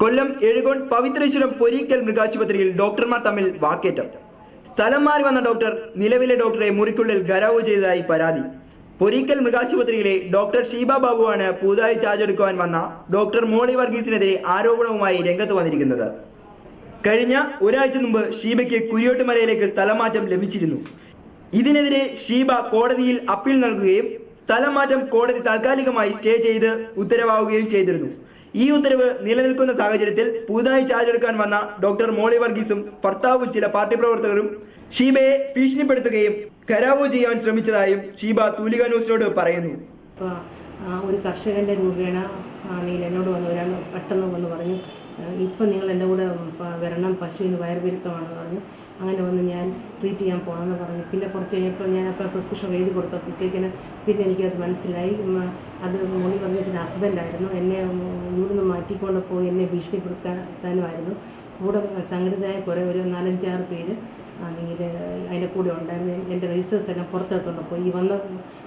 കൊല്ലം എഴുകോൺ പവിത്രേശ്വരം പൊരിക്കൽ മൃഗാശുപത്രിയിൽ ഡോക്ടർമാർ തമ്മിൽ വാക്കേറ്റം. സ്ഥലം മാറി വന്ന ഡോക്ടർ നിലവിലെ ഡോക്ടറെ മുറിക്കുള്ളിൽ ഗരാവ് ചെയ്തതായി പരാതി. പൊരിക്കൽ മൃഗാശുപത്രിയിലെ ഡോക്ടർ ഷീബ ബാബുവാണ് പുതുതായി ചാർജ് എടുക്കുവാൻ വന്ന ഡോക്ടർ മോളി വർഗീസിനെതിരെ ആരോപണവുമായി രംഗത്ത് വന്നിരിക്കുന്നത്. കഴിഞ്ഞ ഒരാഴ്ച മുമ്പ് ഷീബയ്ക്ക് കുരിയോട്ടുമലയിലേക്ക് സ്ഥലമാറ്റം ലഭിച്ചിരുന്നു. ഇതിനെതിരെ ഷീബ കോടതിയിൽ അപ്പീൽ നൽകുകയും സ്ഥലം മാറ്റം കോടതി താൽക്കാലികമായി സ്റ്റേ ചെയ്ത് ഉത്തരവാകുകയും ചെയ്തിരുന്നു. ഈ ഉത്തരവ് നിലനിൽക്കുന്ന സാഹചര്യത്തിൽ പുതുതായി ചാർജ് എടുക്കാൻ വന്ന ഡോക്ടർ മോളി വർഗീസും ഭർത്താവും ചില പാർട്ടി പ്രവർത്തകരും ഷീബയെ ഭീഷണിപ്പെടുത്തുകയും കരാവോ ചെയ്യാൻ ശ്രമിച്ചതായും ഷീബ തൂലിക ന്യൂസിനോട് പറയുന്നു. ഒരു കർഷകന്റെ രൂപേണ നീല എന്നോട് വന്ന് ഒരാൾ പെട്ടെന്ന് വന്ന് പറഞ്ഞു. ഇപ്പം നിങ്ങൾ എന്റെ കൂടെ വരണം പശുവിന് വയറുപെരുക്കമാണെന്ന് പറഞ്ഞ്. അങ്ങനെ വന്ന് ഞാൻ ട്രീറ്റ് ചെയ്യാൻ പോകണമെന്ന് പറഞ്ഞു. പിന്നെ കുറച്ച് കഴിഞ്ഞപ്പോൾ ഞാൻ അപ്പോൾ പ്രിസ്ക്രിപ്ഷൻ എഴുതി കൊടുത്തപ്പോഴത്തേക്കിന് പിന്നെ എനിക്കത് മനസ്സിലായി. അത് മോളി പറഞ്ഞ ചില ഹസ്ബൻഡായിരുന്നു എന്നെ ഇവിടുന്ന് മാറ്റിക്കൊണ്ട് പോയി എന്നെ ഭീഷണിപ്പെടുത്താനുമായിരുന്നു കൂടെ സംഘടിതരായ കുറേ ഒരു നാലഞ്ചാറ് പേര് അല്ലെങ്കിൽ അതിന്റെ കൂടെ ഉണ്ടായിരുന്നു. എന്റെ രജിസ്റ്റേഴ്സ് എല്ലാം പുറത്തെടുത്തോണ്ട് പോയി. ഈ വന്ന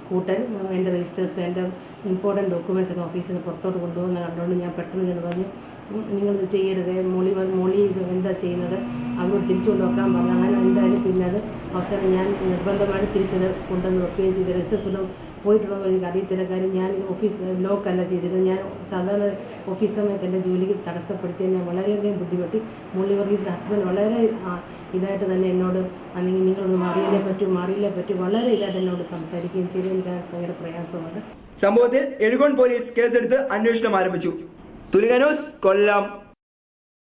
കൂട്ടൻ എന്റെ രജിസ്റ്റേഴ്സ് എന്റെ ഇമ്പോർട്ടന്റ് ഡോക്യുമെന്റ്സ് ഒക്കെ ഓഫീസിൽ നിന്ന് പുറത്തോട്ട് കൊണ്ടുപോകുന്ന കണ്ടുകൊണ്ട് ഞാൻ പെട്ടെന്ന് ചെന്ന് പറഞ്ഞു "ഉം, നിങ്ങളിത് ചെയ്യരുത് മൊളി മൊളി ഇത് എന്താ ചെയ്യുന്നത്? അങ്ങോട്ട് തിരിച്ചു കൊണ്ടുവെക്കാൻ പറഞ്ഞു. അങ്ങനെ എന്തായാലും പിന്നെ അത് അവസരം ഞാൻ നിർബന്ധമായിട്ട് തിരിച്ചത് കൊണ്ടുവന്ന് വെക്കുകയും ചെയ്തു. പോയിട്ടുള്ളത് എനിക്ക് അറിയത്തില്ല. കാര്യം ഞാൻ ഓഫീസ് ലോക്കല്ല ചെയ്തത് ഞാൻ സാധാരണ ഓഫീസ് സമയത്ത് എന്റെ ജോലിക്ക് തടസ്സപ്പെടുത്തി ഞാൻ വളരെയധികം ബുദ്ധിമുട്ടി. മുള്ളി വർഗീസിന്റെ ഹസ്ബൻഡ് വളരെ ഇതായിട്ട് തന്നെ എന്നോട് അല്ലെങ്കിൽ നിങ്ങളൊന്ന് മാറിയില്ലേ പറ്റൂ മാറിയില്ലേ പറ്റൂ വളരെ ഇതായിട്ട് എന്നോട് സംസാരിക്കുകയും ചെയ്തു. എനിക്ക് ഭയങ്കര പ്രയാസമാണ്. സംഭവത്തിൽ എഴുകോൺ പോലീസ് കേസെടുത്ത് അന്വേഷണം ആരംഭിച്ചു. തുലിക ന്യൂസ് കൊല്ലം